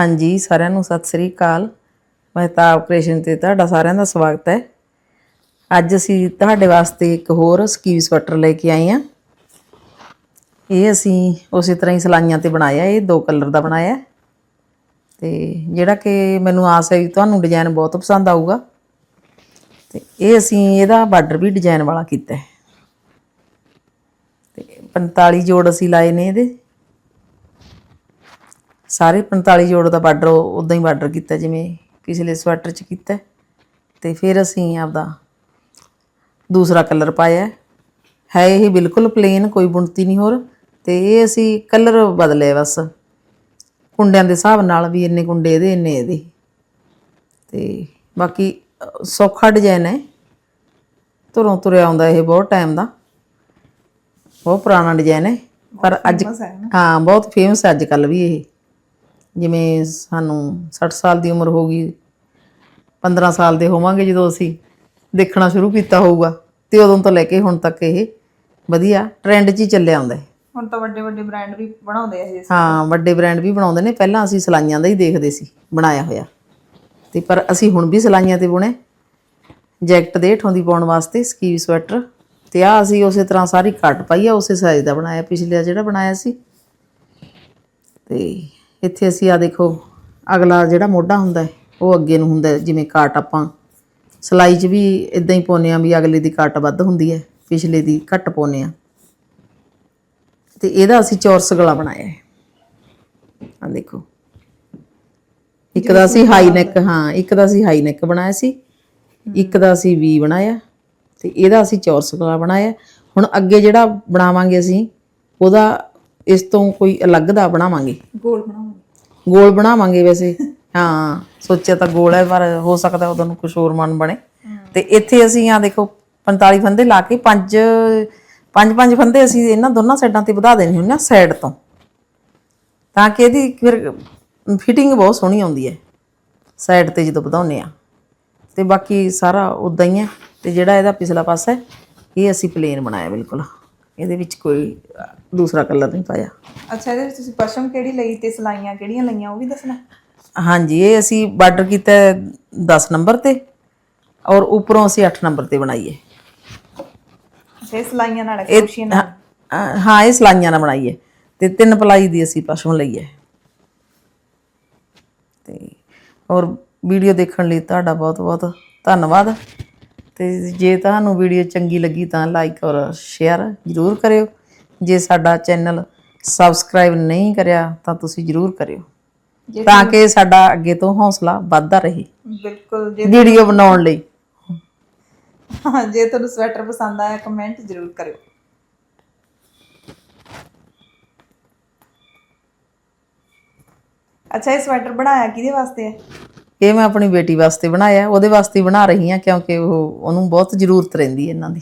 ਹਾਂਜੀ, ਸਾਰਿਆਂ ਨੂੰ ਸਤਿ ਸ੍ਰੀ ਅਕਾਲ। ਮਹਿਤਾਬ ਕ੍ਰਿਸ਼ਨ ਤੇ ਤੁਹਾਡਾ ਸਾਰਿਆਂ ਦਾ ਸਵਾਗਤ ਹੈ। ਅੱਜ ਅਸੀਂ ਤੁਹਾਡੇ ਵਾਸਤੇ ਇੱਕ ਹੋਰ ਸਕੀਵ ਸਵੈਟਰ ਲੈ ਕੇ ਆਏ ਹਾਂ। ਇਹ ਅਸੀਂ ਉਸੇ ਤਰ੍ਹਾਂ ਹੀ ਸਲਾਈਆਂ ਤੇ ਬਣਾਇਆ, ਇਹ ਦੋ ਕਲਰ ਦਾ ਬਣਾਇਆ। ਹੈ। ਤੇ ਜਿਹੜਾ ਕਿ ਮੈਨੂੰ ਆਸ ਹੈ ਵੀ ਤੁਹਾਨੂੰ ਡਿਜ਼ਾਈਨ ਬਹੁਤ ਪਸੰਦ ਆਊਗਾ। ਤੇ ਇਹ ਅਸੀਂ ਇਹਦਾ ਬਾਰਡਰ ਵੀ ਡਿਜ਼ਾਈਨ ਵਾਲਾ ਕੀਤਾ ਹੈ। ਤੇ 45 ਜੋੜ ਅਸੀਂ ਲਾਏ ਨੇ ਇਹਦੇ। ਸਾਰੇ 45 ਜੋੜ ਦਾ ਬਾਰਡਰ ਉਦਾਂ ਹੀ ਬਾਰਡਰ ਕੀਤਾ ਜਿਵੇਂ ਪਿਛਲੇ ਸਵੈਟਰ 'ਚ ਕੀਤਾ। ਤੇ ਫਿਰ ਅਸੀਂ ਆਪਦਾ ਦੂਸਰਾ ਕਲਰ ਪਾਇਆ। ਹੈ। ਇਹ ਬਿਲਕੁਲ ਪਲੇਨ ਕੋਈ ਬੁਣਤੀ ਨਹੀਂ ਹੋਰ। ਤੇ ਇਹ ਅਸੀਂ ਕਲਰ ਬਦਲੇ ਬਸ। ਕੁੰਡਿਆਂ ਦੇ ਹਿਸਾਬ ਨਾਲ ਵੀ ਇੰਨੇ ਕੁੰਡੇ ਇਹਦੇ ਇੰਨੇ ਇਹਦੇ। ਤੇ ਬਾਕੀ ਸੌਖਾ ਡਿਜ਼ਾਈਨ ਹੈ। ਤੁਰੋਂ ਤੁਰਿਆ ਆਉਂਦਾ ਇਹ ਬਹੁਤ ਟਾਈਮ ਦਾ। ਬਹੁਤ ਪੁਰਾਣਾ ਡਿਜ਼ਾਈਨ ਹੈ। ਪਰ ਅੱਜ ਹਾਂ ਬਹੁਤ ਫੇਮਸ ਹੈ ਅੱਜ ਕੱਲ ਵੀ ਇਹ। ਜਿਵੇਂ ਸਾਨੂੰ 60 ਸਾਲ ਦੀ ਉਮਰ ਹੋ ਗਈ 15 ਸਾਲ ਦੇ ਹੋਵਾਂਗੇ ਜਦੋਂ ਅਸੀਂ ਦੇਖਣਾ ਸ਼ੁਰੂ ਕੀਤਾ ਹੋਊਗਾ ਤੇ ਉਦੋਂ ਤੋਂ ਲੈ ਕੇ ਹੁਣ ਤੱਕ ਇਹ ਵਧੀਆ ਟ੍ਰੈਂਡ 'ਚ ਹੀ ਚੱਲਿਆ ਆਉਂਦਾ ਹੈ। ਹੁਣ ਤਾਂ ਵੱਡੇ ਵੱਡੇ ਬ੍ਰਾਂਡ ਵੀ ਬਣਾਉਂਦੇ ਆ ਇਹ ਹਾਂ ਵੱਡੇ ਬ੍ਰਾਂਡ ਵੀ ਬਣਾਉਂਦੇ ਨੇ ਪਹਿਲਾਂ ਅਸੀਂ ਸਲਾਈਆਂ ਦਾ ਹੀ ਦੇਖਦੇ ਸੀ ਬਣਾਇਆ ਹੋਇਆ। ਤੇ ਪਰ ਅਸੀਂ ਹੁਣ ਵੀ ਸਲਾਈਆਂ ਤੇ ਬੁਣੇ ਜੈਕਟ ਦੇ ਹੇਠੋਂ ਦੀ ਪਾਉਣ ਵਾਸਤੇ ਸਕੀਵ ਸਵੈਟਰ ਤੇ ਆ ਅਸੀਂ ਉਸੇ ਤਰ੍ਹਾਂ ਸਾਰੀ ਕੱਟ ਪਾਈ ਆ ਉਸੇ ਸਾਈਜ਼ ਦਾ ਬਣਾਇਆ ਪਿਛਲੇ ਜਿਹੜਾ ਬਣਾਇਆ ਸੀ। ਤੇ ਇੱਥੇ ਅਸੀਂ ਆ ਦੇਖੋ, ਅਗਲਾ ਜਿਹੜਾ ਮੋਢਾ ਹੁੰਦਾ ਹੈ, ਉਹ ਅੱਗੇ ਨੂੰ ਹੁੰਦਾ ਜਿਵੇਂ ਕਾਟ ਆਪਾਂ। ਸਲਾਈ 'ਚ ਵੀ ਇਦਾਂ ਹੀ ਪਾਉਂਦੇ ਆ ਵੀ ਅਗਲੇ ਦੀ ਕੱਟ ਵੱਧ ਹੁੰਦੀ ਹੈ, ਪਿਛਲੇ ਦੀ ਘੱਟ ਪਾਉਂਦੇ ਆ ਤੇ ਇਹਦਾ ਅਸੀਂ ਚੌਰਸ ਗਲਾ ਬਣਾਇਆ ਹੈ। ਆ ਦੇਖੋ। ਇੱਕ ਦਾ ਅਸੀਂ ਹਾਈ ਨੈਕ ਹਾਂ, ਇੱਕ ਦਾ ਅਸੀਂ ਹਾਈ ਨੈਕ ਬਣਾਇਆ ਸੀ, ਇੱਕ ਦਾ ਅਸੀਂ ਵੀ ਬਣਾਇਆ, ਤੇ ਇਹਦਾ ਅਸੀਂ ਚੌਰਸ ਗਲਾ ਬਣਾਇਆ ਹੁਣ ਅੱਗੇ ਜਿਹੜਾ ਬਣਾਵਾਂਗੇ ਅਸੀਂ, ਉਹਦਾ ਇਸ ਤੋਂ ਕੋਈ ਅਲੱਗ ਦਾ ਬਣਾਵਾਂਗੇ। ਗੋਲ ਬਣਾਉਂਦੇ ਗੋਲ ਬਣਾਵਾਂਗੇ ਵੈਸੇ। ਹਾਂ, ਸੋਚਿਆ ਤਾਂ ਗੋਲ ਹੈ, ਪਰ ਹੋ ਸਕਦਾ ਉਹਦਾ ਨੂੰ ਕੁਝ ਹੋਰ ਮਨ ਬਣੇ। ਤੇ ਇੱਥੇ ਅਸੀਂ ਆ ਦੇਖੋ 45 ਫੰਦੇ ਲਾ ਕੇ ਪੰਜ ਪੰਜ ਪੰਜ ਫੰਦੇ ਅਸੀਂ ਇਹਨਾਂ ਦੋਨਾਂ ਸਾਈਡਾਂ ਤੇ ਵਧਾ ਦੇਣੇ ਹੁੰਦੇ ਆ ਸਾਈਡ ਤੋਂ। ਤਾਂ ਕਿ ਇਹਦੀ ਫਿਰ ਫਿਟਿੰਗ ਬਹੁਤ ਸੋਹਣੀ ਆਉਂਦੀ ਹੈ ਸਾਈਡ ਤੇ ਜਦੋਂ ਵਧਾਉਂਦੇ ਆ। ਤੇ ਬਾਕੀ ਸਾਰਾ ਉਦਾਂ ਹੀ ਹੈ, ਤੇ ਜਿਹੜਾ ਇਹਦਾ ਪਿਛਲਾ ਪਾਸਾ ਹੈ, ਇਹ ਅਸੀਂ ਪਲੇਨ ਬਣਾਇਆ ਬਿਲਕੁਲ। ਇਹਦੇ ਵਿੱਚ ਕੋਈ ਦੂਸਰਾ ਕਲਰ ਨਹੀਂ ਪਾਇਆ। ਅੱਛਾ ਇਹਦੇ ਵਿੱਚ ਤੁਸੀਂ ਪਸ਼ਮ ਕਿਹੜੀ ਲਈ ਤੇ ਸਲਾਈਆਂ ਕਿਹੜੀਆਂ ਲਈਆਂ ਉਹ ਵੀ ਦੱਸਣਾ? ਹਾਂਜੀ ਇਹ ਅਸੀਂ ਬਾਰਡਰ ਕੀਤਾ 10 ਨੰਬਰ ਤੇ ਔਰ ਉੱਪਰੋਂ ਅਸੀਂ 8 ਨੰਬਰ ਤੇ ਬਣਾਈ ਹੈ ਅੱਛਾ ਇਹ ਸਲਾਈਆਂ ਨਾਲ ਖੁਸ਼ੀ ਨਾਲ? ਹਾਂ ਇਹ ਸਲਾਈਆਂ ਨਾਲ ਬਣਾਈ ਹੈ ਤੇ ਤਿੰਨ ਪਲਾਈ ਦੀ ਅਸੀਂ ਪਸ਼ਮ ਲਈ ਹੈ। ਤੇ ਔਰ ਵੀਡੀਓ ਦੇਖਣ ਲਈ ਤੁਹਾਡਾ ਬਹੁਤ ਬਹੁਤ ਧੰਨਵਾਦ। ਤੇ ਜੇ ਤੁਹਾਨੂੰ ਵੀਡੀਓ ਚੰਗੀ ਲੱਗੀ ਤਾਂ ਲਾਈਕ ਔਰ ਸ਼ੇਅਰ ਜ਼ਰੂਰ ਕਰਿਓ। ਜੇ ਸਾਡਾ ਚੈਨਲ ਸਬਸਕ੍ਰਾਈਬ ਨਹੀਂ ਕਰਿਆ ਤਾਂ ਤੁਸੀਂ ਜ਼ਰੂਰ ਕਰਿਓ। ਜੇ ਤਾਂ ਕਿ ਸਾਡਾ ਅੱਗੇ ਤੋਂ ਹੌਸਲਾ ਵੱਧਦਾ ਰਹੇ। ਬਿਲਕੁਲ ਜੇ ਵੀਡੀਓ ਬਣਾਉਣ ਲਈ। ਹਾਂ, ਜੇ ਤੁਹਾਨੂੰ ਸਵੈਟਰ ਪਸੰਦ ਆਇਆ ਕਮੈਂਟ ਜ਼ਰੂਰ ਕਰਿਓ। ਅੱਛਾ ਇਹ ਸਵੈਟਰ ਬਣਾਇਆ ਕਿਹਦੇ ਵਾਸਤੇ ਹੈ? ਇਹ ਮੈਂ ਆਪਣੀ ਬੇਟੀ ਵਾਸਤੇ ਬਣਾਇਆ, ਉਹਦੇ ਵਾਸਤੇ ਬਣਾ ਰਹੀ ਹਾਂ ਕਿਉਂਕਿ ਉਹ, ਉਹਨੂੰ ਬਹੁਤ ਜ਼ਰੂਰਤ ਰਹਿੰਦੀ ਹੈ ਇਹਨਾਂ ਦੀ।